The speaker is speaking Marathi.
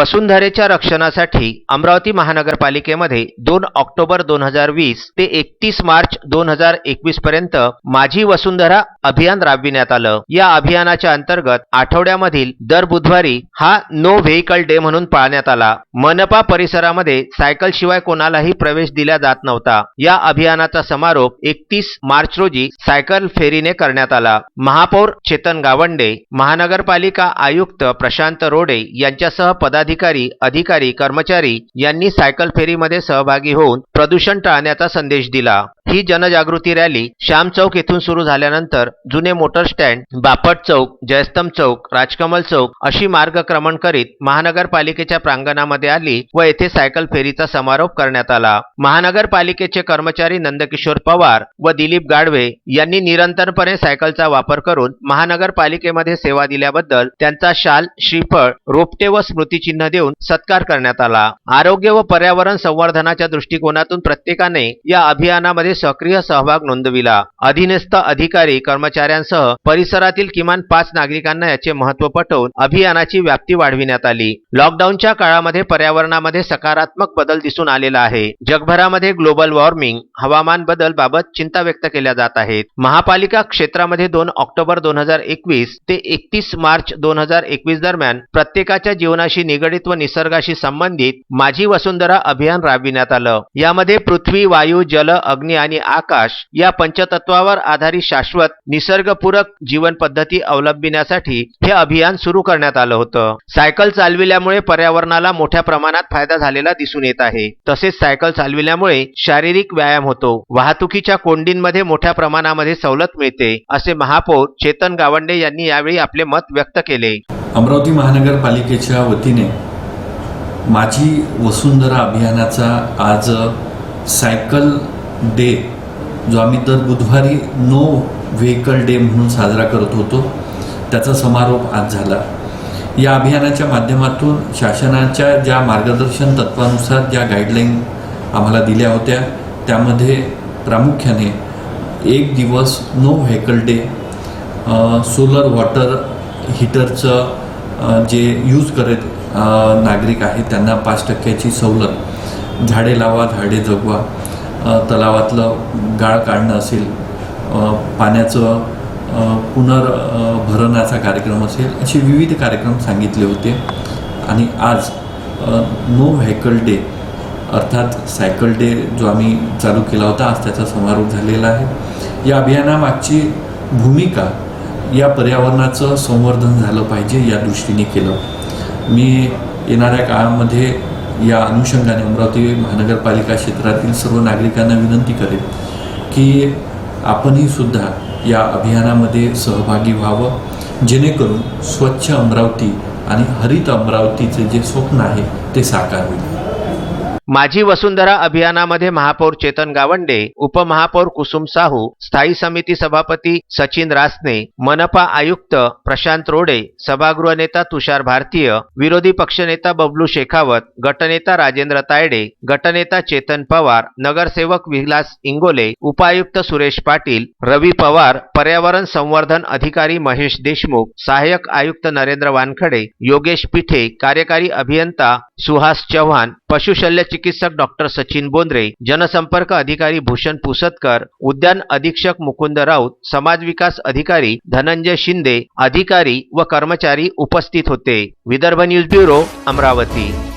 वसुंधरेच्या रक्षणासाठी अमरावती महानगरपालिकेमध्ये दोन ऑक्टोबर दोन हजार वीस ते एकतीस मार्च दोन हजार एकवीस पर्यंत माझी वसुंधरा अभियान राबविण्यात आलं. या अभियानाच्या अंतर्गत आठवड्यामधील दर बुधवारी हा नो व्हेकल डे म्हणून पाळण्यात आला. मनपा परिसरामध्ये सायकल शिवाय कोणालाही प्रवेश दिला जात नव्हता. या अभियानाचा समारोप एकतीस मार्च रोजी सायकल फेरीने करण्यात आला. महापौर चेतन गावंडे महानगरपालिका आयुक्त प्रशांत रोडे यांच्यासह पदाधिकारी अधिकारी कर्मचारी यांनी सायकल फेरीमध्ये सहभागी होऊन प्रदूषण टाळण्याचा संदेश दिला. ही जनजागृती रॅली श्याम चौक येथून सुरू झाल्यानंतर जुने मोटर स्टँड बापट चौक जयस्तंभ चौक राजकमल चौक अशी मार्गक्रमण करीत महानगरपालिकेच्या प्रांगणामध्ये आली व येथे सायकल फेरीचा समारोप करण्यात आला. महानगरपालिकेचे कर्मचारी नंदकिशोर पवार व दिलीप गाडवे यांनी निरंतरपणे सायकलचा वापर करून महानगरपालिकेमध्ये सेवा दिल्याबद्दल त्यांचा शाल श्रीफळ रोपटे व स्मृतिचिन्ह देऊन सत्कार करण्यात आला. आरोग्य व पर्यावरण संवर्धनाच्या दृष्टिकोनातून प्रत्येकाने या अभियानामध्ये सक्रिय सहभाग नोंदविला. अधीनस्थ अधिकारी कर्मचाऱ्यांसह परिसरातील किमान पाच नागरिकांना याचे महत्त्व पटवून अभियानाची व्याप्ती वाढविण्यात आली. लॉकडाऊनच्या काळामध्ये पर्यावरणामध्ये सकारात्मक बदल दिसून आलेला आहे. जगभरामध्ये ग्लोबल वॉर्मिंग हवामान बदल बाबत चिंता व्यक्त केल्या जात आहेत. महापालिका क्षेत्रामध्ये दोन ऑक्टोबर दोन हजार एकवीस ते एकतीस मार्च दोन हजार एकवीस दरम्यान प्रत्येकाच्या जीवनाशी निगडित व निसर्गाशी संबंधित माझी वसुंधरा अभियान राबविण्यात आलं. यामध्ये पृथ्वी वायू जल अग्नी आणि आकाश या पंचतत्वावर आधारित शाश्वत निसर्गपूरक जीवन पद्धती अवलंबिण्यासाठी हे अभियान सुरू करण्यात आलं होतं. सायकल चालविल्यामुळे पर्यावरणाला मोठ्या प्रमाणात फायदा झालेला दिसून येत आहे. तसेच सायकल चालविल्यामुळे शारीरिक व्यायाम होतो. वाहतुकीच्या कोंडींमध्ये मोठ्या प्रमाणामध्ये सवलत मिळते असे महापौर चेतन गावंडे यांनी यावेळी आपले मत व्यक्त केले. अमरावती महानगरपालिकेच्या वतीने माझी वसुंधरा अभियानाचा आज सायकल डे जो आम्ही दर बुधवारी नो व्हेकल डे म्हणून साजरा करत होतो त्याचा समारोप आज झाला. या अभियानाच्या माध्यमातून शासनाच्या ज्या मार्गदर्शन तत्वानुसार ज्या गाईडलाईन आम्हाला दिल्या होत्या त्यामध्ये प्रामुख्याने एक दिवस no vehicle day solar water हीटरचं जे यूज करत नागरिक आहेत त्यांना पाच टक्क्याची सवलत. झाडे लावा झाडे जगवा. तलावातलं गाळ काढणं असेल पाण्याचं पुनर्भरणाचा कार्यक्रम असेल असे विविध कार्यक्रम सांगितले होते. आणि आज नो व्हेकल डे अर्थात सायकल डे जो आम्ही चालू केला होता आज त्याचा समारोप झालेला आहे. या अभियानामागची भूमिका या पर्यावरणाचं संवर्धन झालं पाहिजे या दृष्टीने केलं. मी येणाऱ्या काळामध्ये या अनुषंगाने अमरावती महानगरपालिका क्षेत्रातील सर्व नागरिकांना विनंती करेन की आपणही सुद्धा या अभियानामध्ये सहभागी व्हावं जेणेकरून स्वच्छ अमरावती आणि हरित अमरावतीचे जे स्वप्न आहे ते साकार होईल. माझी वसुंधरा अभियानामध्ये महापौर चेतन गावंडे उपमहापौर कुसुम साहू स्थायी समिती सभापती सचिन रासने मनपा आयुक्त प्रशांत रोडे सभागृह नेता तुषार भारतीय विरोधी पक्षनेता बबलू शेखावत गटनेता राजेंद्र तायडे गटनेता चेतन पवार नगरसेवक विलास इंगोले उपायुक्त सुरेश पाटील रवी पवार पर्यावरण संवर्धन अधिकारी महेश देशमुख सहाय्यक आयुक्त नरेंद्र वानखडे योगेश पिठे कार्यकारी अभियंता सुहास चव्हाण पशुशल्य चिकित्सक डॉक्टर सचिन बोंद्रे जनसंपर्क अधिकारी भूषण पुसतकर उद्यान अधीक्षक मुकुंद राऊत समाज विकास अधिकारी धनंजय शिंदे अधिकारी व कर्मचारी उपस्थित होते. Vidarbha news bureau Amravati.